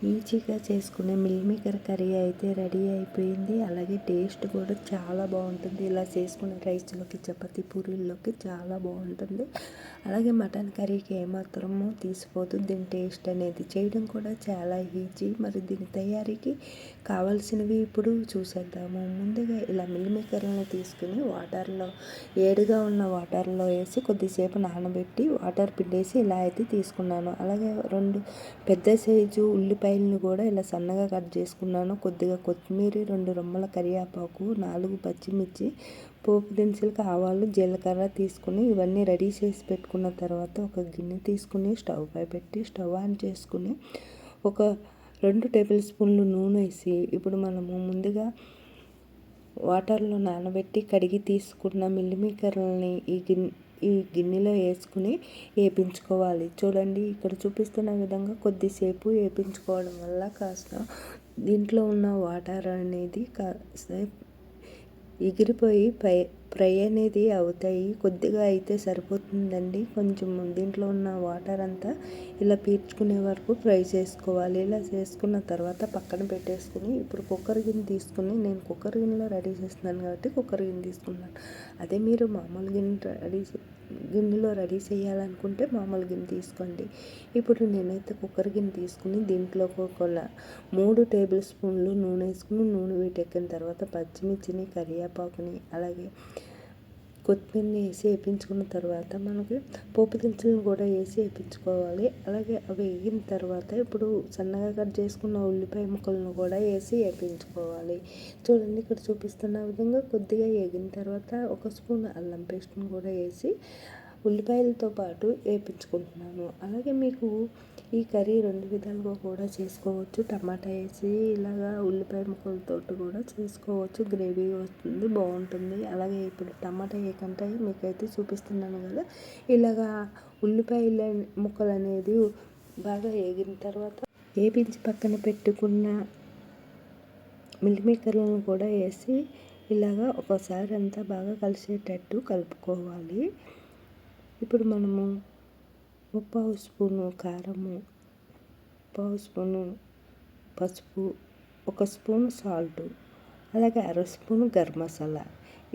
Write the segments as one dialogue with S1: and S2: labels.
S1: ఈజీగా చేసుకునే meal maker curry అయితే రెడీ అయిపోయింది. అలాగే టేస్ట్ కూడా చాలా బాగుంటుంది. ఇలా చేసుకునే రైస్లోకి చపాతి పూరీల్లోకి చాలా బాగుంటుంది. అలాగే మటన్ కర్రీకి ఏమాత్రమో తీసిపోతుంది. దీని టేస్ట్ అనేది చేయడం కూడా చాలా ఈజీ. మరి దీని తయారీకి కావాల్సినవి ఇప్పుడు చూసేద్దాము. ముందుగా ఇలా మిల్ మేకర్లను తీసుకుని వాటర్లో ఏడుగా ఉన్న వాటర్లో వేసి కొద్దిసేపు నానబెట్టి వాటర్ పిండేసి ఇలా అయితే తీసుకున్నాను. అలాగే రెండు పెద్ద సైజు ఉల్లిపాయ ఉల్లిపాయలను కూడా ఇలా సన్నగా కట్ చేసుకున్నాను. కొద్దిగా కొత్తిమీర రెండు రొమ్మల కరివేపాకు నాలుగు పచ్చిమిర్చి పోపు దినుసులకు ఆవాలు జీలకర్ర తీసుకుని ఇవన్నీ రెడీ చేసి పెట్టుకున్న తర్వాత ఒక గిన్నె తీసుకుని స్టవ్ పై పెట్టి స్టవ్ ఆన్ చేసుకుని ఒక రెండు టేబుల్ స్పూన్లు నూనె వేసి ఇప్పుడు మనము ముందుగా వాటర్లో నానబెట్టి కడిగి తీసుకున్న మిల్లిమీకర్లని ఈ గిన్నె ఈ గిన్నెలో వేసుకుని వేపించుకోవాలి. చూడండి ఇక్కడ చూపిస్తున్న విధంగా కొద్దిసేపు వేపించుకోవడం వల్ల కాస్త దీంట్లో ఉన్న వాటర్ అనేది కాస్త ఎగిరిపోయి పై ఫ్రై అనేది అవుతాయి. కొద్దిగా అయితే సరిపోతుందండి. కొంచెం దీంట్లో ఉన్న వాటర్ అంతా ఇలా పీల్చుకునే వరకు ఫ్రై చేసుకోవాలి. ఇలా చేసుకున్న తర్వాత పక్కన పెట్టేసుకుని ఇప్పుడు కుక్కర్ గిన్నె తీసుకుని నేను కుక్కర్ గిన్నెలో రెడీ చేస్తున్నాను కాబట్టి కుక్కర్ గిన్నె తీసుకున్నాను. అదే మీరు మామూలు గిన్నె రెడీ గిన్నెలో రెడీ చేయాలనుకుంటే మామూలు గిన్నె తీసుకోండి. ఇప్పుడు నేనైతే కుక్కర్ గిన్నె తీసుకుని దీంట్లో ఒక మూడు టేబుల్ స్పూన్లు నూనె వేసుకుని నూనె వీటెక్కిన తర్వాత పచ్చిమిర్చిని కరివేపాకుని అలాగే కొత్తిమీరని వేసి వేయించుకున్న తర్వాత మనకి పోపు దినుసులను కూడా వేసి వేయించుకోవాలి అలాగే అవి వేగిన తర్వాత ఇప్పుడు సన్నగా కట్ చేసుకున్న ఉల్లిపాయ ముక్కలను కూడా వేసి వేయించుకోవాలి చూడండి ఇక్కడ చూపిస్తున్న విధంగా కొద్దిగా వేగిన తర్వాత ఒక స్పూన్ అల్లం పేస్ట్ని కూడా వేసి ఉల్లిపాయలతో పాటు వేయించుకుంటున్నాను అలాగే మీకు ఈ కర్రీ రెండు విధాలుగా కూడా చేసుకోవచ్చు. టమాటా వేసి ఇలాగా ఉల్లిపాయ ముక్కలతో కూడా చేసుకోవచ్చు. గ్రేవీ వస్తుంది బాగుంటుంది. అలాగే ఇప్పుడు టమాటా వేయకంటే మీకైతే చూపిస్తున్నాను కదా ఇలాగా ఉల్లిపాయల ముక్కలు అనేది బాగా వేగిన తర్వాత వేపించి పక్కన పెట్టుకున్న మిల్లిమేకర్లను కూడా వేసి ఇలాగా ఒకసారి అంతా బాగా కలిసేటట్టు కలుపుకోవాలి. ఇప్పుడు మనము పావు స్పూను కారము పావు స్పూను పసుపు. ఒక స్పూన్ సాల్ట్. అలాగే అర స్పూన్ గరం మసాలా.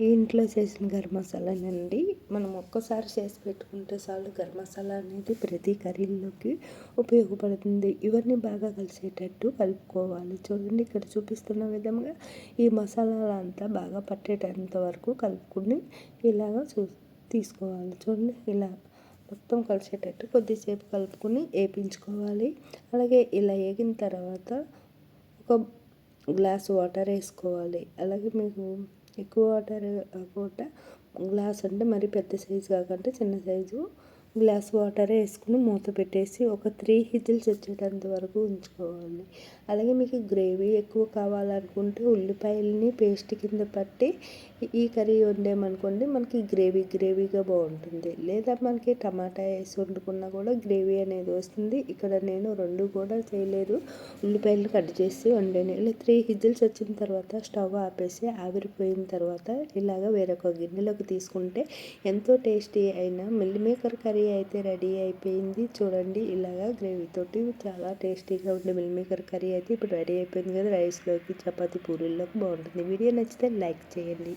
S1: ఈ ఇంట్లో చేసిన గరం మసాలానండి మనం ఒక్కసారి చేసి పెట్టుకుంటే చాలు గరం మసాలా అనేది ప్రతి కర్రీలోకి ఉపయోగపడుతుంది. ఇవన్నీ బాగా కలిసేటట్టు కలుపుకోవాలి. చూడండి ఇక్కడ చూపిస్తున్న విధంగా ఈ మసాలాలు అంతా బాగా పట్టేటంత వరకు కలుపుకుని ఇలాగ చూ తీసుకోవాలి. చూడండి ఇలా మొత్తం కలిసేటట్టు కొద్దిసేపు కలుపుకొని వేపించుకోవాలి. అలాగే ఇలా వేగిన తర్వాత ఒక గ్లాస్ వాటర్ వేసుకోవాలి. అలాగే మీకు ఎక్కువ వాటర్ కాకుండా గ్లాస్ అంటే మరి పెద్ద సైజు కాకుండా చిన్న సైజు గ్లాస్ వాటర్ వేసుకుని మూత పెట్టేసి ఒక త్రీ హిజిల్స్ వచ్చేటంత వరకు ఉంచుకోవాలి. అలాగే మీకు గ్రేవీ ఎక్కువ కావాలనుకుంటే ఉల్లిపాయలని పేస్ట్ కింద పట్టి ఈ కర్రీ వండామనుకోండి మనకి గ్రేవీ గ్రేవీగా బాగుంటుంది. లేదా మనకి టమాటా వేసి వండుకున్నా కూడా గ్రేవీ అనేది వస్తుంది. ఇక్కడ నేను రెండు కూడా చేయలేదు. ఉల్లిపాయలు కట్ చేసి వండాను. ఇలా త్రీ హిజిల్స్ వచ్చిన తర్వాత స్టవ్ ఆపేసి ఆవిరిపోయిన తర్వాత ఇలాగ వేరొక గిన్నెలోకి తీసుకుంటే ఎంతో టేస్టీ అయిన మిల్లిమేకర్ కర్రీ అయితే రెడీ అయిపోయింది. చూడండి ఇలాగా గ్రేవీతోటి చాలా టేస్టీగా ఉండే మిల్ మేకర్ కర్రీ అయితే ఇప్పుడు రెడీ అయిపోయింది కదా. రైస్లోకి చపాతి పూరీల్లోకి బాగుంటుంది. వీడియో నచ్చితే లైక్ చేయండి.